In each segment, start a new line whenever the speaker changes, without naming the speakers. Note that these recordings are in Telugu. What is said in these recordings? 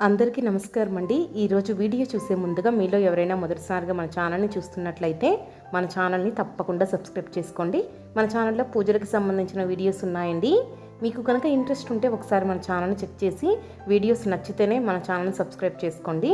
అందరికీ నమస్కారం అండి ఈరోజు వీడియో చూసే ముందుగా మీలో ఎవరైనా మొదటిసారిగా మన ఛానల్ని చూస్తున్నట్లయితే మన ఛానల్ని తప్పకుండా సబ్స్క్రైబ్ చేసుకోండి. మన ఛానల్లో పూజలకు సంబంధించిన వీడియోస్ ఉన్నాయండి. మీకు కనుక ఇంట్రెస్ట్ ఉంటే ఒకసారి మన ఛానల్ని చెక్ చేసి వీడియోస్ నచ్చితేనే మన ఛానల్ని సబ్స్క్రైబ్ చేసుకోండి.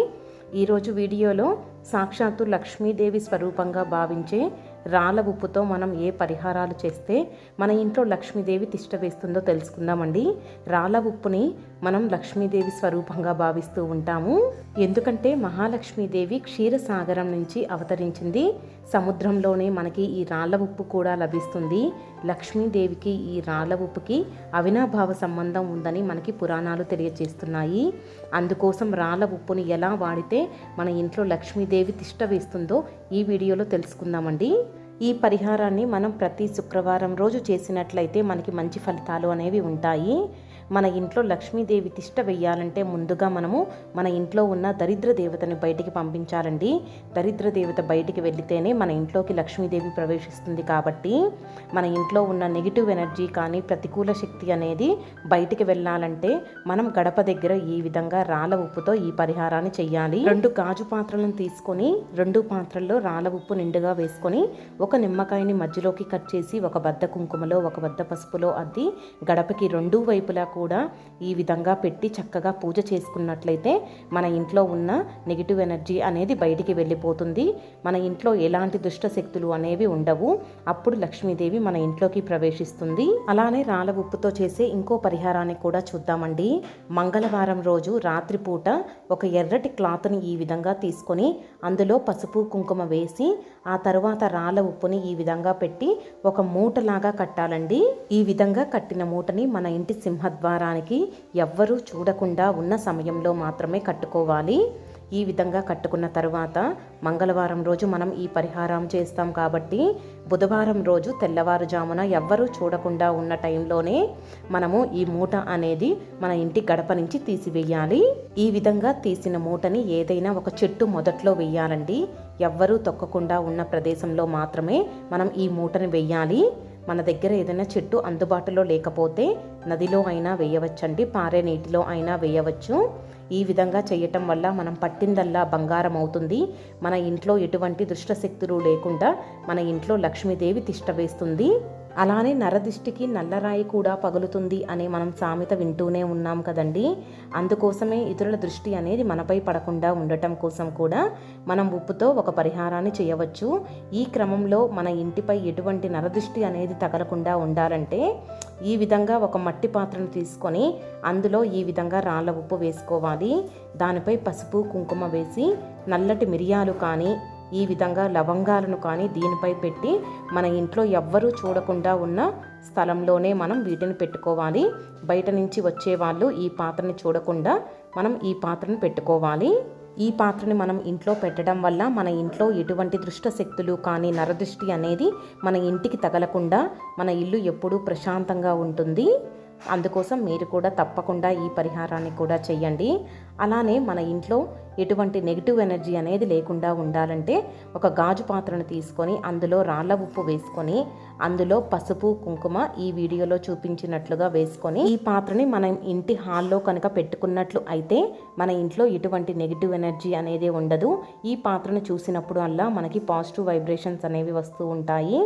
ఈరోజు వీడియోలో సాక్షాత్తు లక్ష్మీదేవి స్వరూపంగా భావించే రాళ్ళ ఉప్పుతో మనం ఏ పరిహారాలు చేస్తే మన ఇంట్లో లక్ష్మీదేవి తిష్ట వేస్తుందో తెలుసుకుందామండి. రాళ్ళ ఉప్పుని మనం లక్ష్మీదేవి స్వరూపంగా భావిస్తూ ఉంటాము. ఎందుకంటే మహాలక్ష్మీదేవి క్షీరసాగరం నుంచి అవతరించింది. సముద్రంలోనే మనకి ఈ రాళ్ళ ఉప్పు కూడా లభిస్తుంది. లక్ష్మీదేవికి ఈ రాళ్ళ ఉప్పుకి అవినాభావ సంబంధం ఉందని మనకి పురాణాలు తెలియజేస్తున్నాయి అందుకోసం రాళ్ళ ఉప్పుని ఎలా వాడితే మన ఇంట్లో లక్ష్మీదేవి తిష్ట వేస్తుందో ఈ వీడియోలో తెలుసుకుందామండి. ఈ పరిహారాన్ని మనం ప్రతి శుక్రవారం రోజు చేసినట్లయితే మనకి మంచి ఫలితాలు అనేవి ఉంటాయి. మన ఇంట్లో లక్ష్మీదేవి తిష్ట వెయ్యాలంటే ముందుగా మనము మన ఇంట్లో ఉన్న దరిద్ర దేవతని బయటికి పంపించాలండి. దరిద్ర దేవత బయటికి వెళితేనే మన ఇంట్లోకి లక్ష్మీదేవి ప్రవేశిస్తుంది కాబట్టి మన ఇంట్లో ఉన్న నెగిటివ్ ఎనర్జీ కానీ ప్రతికూల శక్తి అనేది బయటికి వెళ్ళాలంటే మనం గడప దగ్గర ఈ విధంగా రాళ్ళ ఉప్పుతో ఈ పరిహారాన్ని చేయాలి రెండు గాజు పాత్రలను తీసుకొని రెండు పాత్రల్లో రాళ్ళ ఉప్పు నిండుగా వేసుకొని ఒక నిమ్మకాయని మధ్యలోకి కట్ చేసి ఒక బద్ద కుంకుమలో ఒక బద్ద పసుపులో అద్ది గడపకి రెండు వైపులా కూడా కూడా ఈ విధంగా పెట్టి చక్కగా పూజ చేసుకున్నట్లయితే మన ఇంట్లో ఉన్న నెగిటివ్ ఎనర్జీ అనేది బయటికి వెళ్ళిపోతుంది. మన ఇంట్లో ఎలాంటి దుష్ట శక్తులు అనేవి ఉండవు. అప్పుడు లక్ష్మీదేవి మన ఇంట్లోకి ప్రవేశిస్తుంది. అలానే రాళ్ళ ఉప్పుతో చేసే ఇంకో పరిహారాన్ని కూడా చూద్దామండి. మంగళవారం రోజు రాత్రిపూట ఒక ఎర్రటి క్లాత్ని ఈ విధంగా తీసుకొని అందులో పసుపు కుంకుమ వేసి ఆ తర్వాత రాళ్ళ ఉప్పుని ఈ విధంగా పెట్టి ఒక మూటలాగా కట్టాలండి. ఈ విధంగా కట్టిన మూటని మన ఇంటి సింహద్వారానికి ఎవ్వరూ చూడకుండా ఉన్న సమయంలో మాత్రమే కట్టుకోవాలి. ఈ విధంగా కట్టుకున్న తర్వాత మంగళవారం రోజు మనం ఈ పరిహారం చేస్తాం కాబట్టి బుధవారం రోజు తెల్లవారుజామున ఎవ్వరూ చూడకుండా ఉన్న టైంలోనే మనము ఈ మూట అనేది మన ఇంటి గడప నుంచి తీసివేయాలి. ఈ విధంగా తీసిన మూటని ఏదైనా ఒక చెట్టు మొదట్లో వేయాలండి. ఎవ్వరూ తొక్కకుండా ఉన్న ప్రదేశంలో మాత్రమే మనం ఈ మూటని వేయాలి. మన దగ్గర ఏదైనా చెట్టు అందుబాటులో లేకపోతే నదిలో అయినా వేయవచ్చండి పారే నీటిలో అయినా వేయవచ్చు. ఈ విధంగా చేయటం వల్ల మనం పట్టిందల్లా బంగారం అవుతుంది. మన ఇంట్లో ఎటువంటి దుష్టశక్తులు లేకుండా మన ఇంట్లో లక్ష్మీదేవి తిష్టవేస్తుంది అలానే నరదిష్టికి నల్లరాయి కూడా పగులుతుంది అనే మనం సామెత వింటూనే ఉన్నాం కదండి. అందుకోసమే ఇతరుల దృష్టి అనేది మనపై పడకుండా ఉండటం కోసం కూడా మనం ఉప్పుతో ఒక పరిహారాన్ని చేయవచ్చు. ఈ క్రమంలో మన ఇంటిపై ఎటువంటి నరదృష్టి అనేది తగలకుండా ఉండాలంటే ఈ విధంగా ఒక మట్టి పాత్రను తీసుకొని అందులో ఈ విధంగా రాళ్ళ ఉప్పు వేసుకోవాలి. దానిపై పసుపు కుంకుమ వేసి నల్లటి మిరియాలు కానీ ఈ విధంగా లవంగాలను కానీ దీనిపై పెట్టి మన ఇంట్లో ఎవ్వరూ చూడకుండా ఉన్న స్థలంలోనే మనం వీటిని పెట్టుకోవాలి. బయట నుంచి వచ్చే వాళ్ళు ఈ పాత్రని చూడకుండా మనం ఈ పాత్రను పెట్టుకోవాలి. ఈ పాత్రని మనం ఇంట్లో పెట్టడం వల్ల మన ఇంట్లో ఎటువంటి దృష్ట శక్తులు కానీ నరదృష్టి అనేది మన ఇంటికి తగలకుండా మన ఇల్లు ఎప్పుడూ ప్రశాంతంగా ఉంటుంది. అందుకోసం మీరు కూడా తప్పకుండా ఈ పరిహారాన్ని కూడా చేయండి అలానే మన ఇంట్లో ఎటువంటి నెగిటివ్ ఎనర్జీ అనేది లేకుండా ఉండాలంటే ఒక గాజు పాత్రను తీసుకొని అందులో రాళ్ళ ఉప్పు వేసుకొని అందులో పసుపు కుంకుమ ఈ వీడియోలో చూపించినట్లుగా వేసుకొని ఈ పాత్రని మనం ఇంటి హాల్లో కనుక పెట్టుకున్నట్లు అయితే మన ఇంట్లో ఎటువంటి నెగిటివ్ ఎనర్జీ అనేది ఉండదు. ఈ పాత్రను చూసినప్పుడు అలా మనకి పాజిటివ్ వైబ్రేషన్స్ అనేవి వస్తూ ఉంటాయి.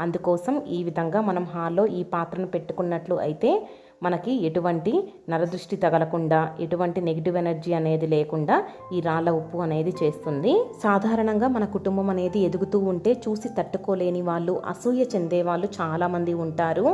అందుకోసం ఈ విధంగా మనం హాల్లో ఈ పాత్రను పెట్టుకున్నట్లు అయితే మనకి ఎటువంటి నరదృష్టి తగలకుండా ఎటువంటి నెగిటివ్ ఎనర్జీ అనేది లేకుండా ఈ రాళ్ళ ఉప్పు అనేది చేస్తుంది. సాధారణంగా మన కుటుంబం అనేది ఎదుగుతూ ఉంటే చూసి తట్టుకోలేని వాళ్ళు అసూయ చెందే వాళ్ళు చాలామంది ఉంటారు.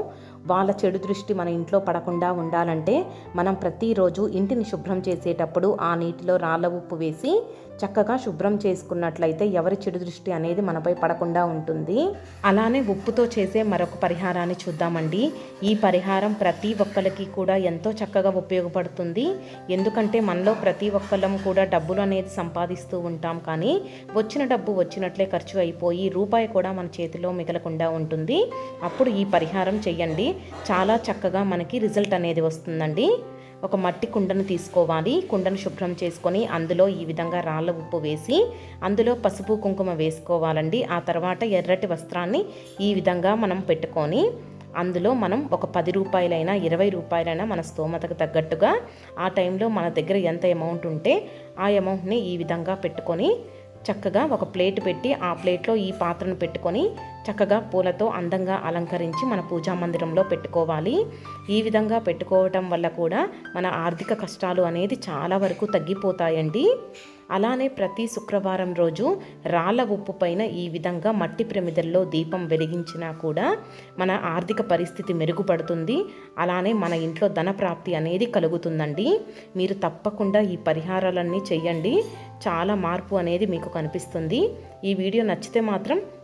వాళ్ళ చెడు దృష్టి మన ఇంట్లో పడకుండా ఉండాలంటే మనం ప్రతిరోజు ఇంటిని శుభ్రం చేసేటప్పుడు ఆ నీటిలో రాళ్ళ ఉప్పు వేసి చక్కగా శుభ్రం చేసుకున్నట్లయితే ఎవరి చెడు దృష్టి అనేది మనపై పడకుండా ఉంటుంది. అలానే ఉప్పుతో చేసే మరొక పరిహారాన్ని చూద్దామండి. ఈ పరిహారం ప్రతి ఒక్కరికి కూడా ఎంతో చక్కగా ఉపయోగపడుతుంది. ఎందుకంటే మనలో ప్రతి ఒక్కళ్ళం కూడా డబ్బులు అనేది సంపాదిస్తూ ఉంటాం కానీ వచ్చిన డబ్బు వచ్చినట్లే ఖర్చు అయిపోయి రూపాయి కూడా మన చేతిలో మిగలకుండా ఉంటుంది. అప్పుడు ఈ పరిహారం చెయ్యండి. చాలా చక్కగా మనకి రిజల్ట్ అనేది వస్తుందండి. ఒక మట్టి కుండను తీసుకోవాలి. కుండను శుభ్రం చేసుకొని అందులో ఈ విధంగా రాళ్ళ ఉప్పు వేసి అందులో పసుపు కుంకుమ వేసుకోవాలండి. ఆ తర్వాత ఎర్రటి వస్త్రాన్ని ఈ విధంగా మనం పెట్టుకొని అందులో మనం ఒక పది రూపాయలైనా ఇరవై రూపాయలైనా మన స్తోమతకు తగ్గట్టుగా ఆ టైంలో మన దగ్గర ఎంత అమౌంట్ ఉంటే ఆ అమౌంట్ని ఈ విధంగా పెట్టుకొని చక్కగా ఒక ప్లేట్ పెట్టి ఆ ప్లేట్లో ఈ పాత్రను పెట్టుకొని చక్కగా పూలతో అందంగా అలంకరించి మన పూజా మందిరంలో పెట్టుకోవాలి. ఈ విధంగా పెట్టుకోవటం వల్ల కూడా మన ఆర్థిక కష్టాలు అనేది చాలా వరకు తగ్గిపోతాయండి. అలానే ప్రతి శుక్రవారం రోజు రాళ్ళ ఉప్పు పైన ఈ విధంగా మట్టి ప్రమిదల్లో దీపం వెలిగించినా కూడా మన ఆర్థిక పరిస్థితి మెరుగుపడుతుంది. అలానే మన ఇంట్లో ధన ప్రాప్తి అనేది కలుగుతుందండి. మీరు తప్పకుండా ఈ పరిహారాలన్నీ చేయండి చాలా మార్పు అనేది మీకు కనిపిస్తుంది. ఈ వీడియో నచ్చితే మాత్రం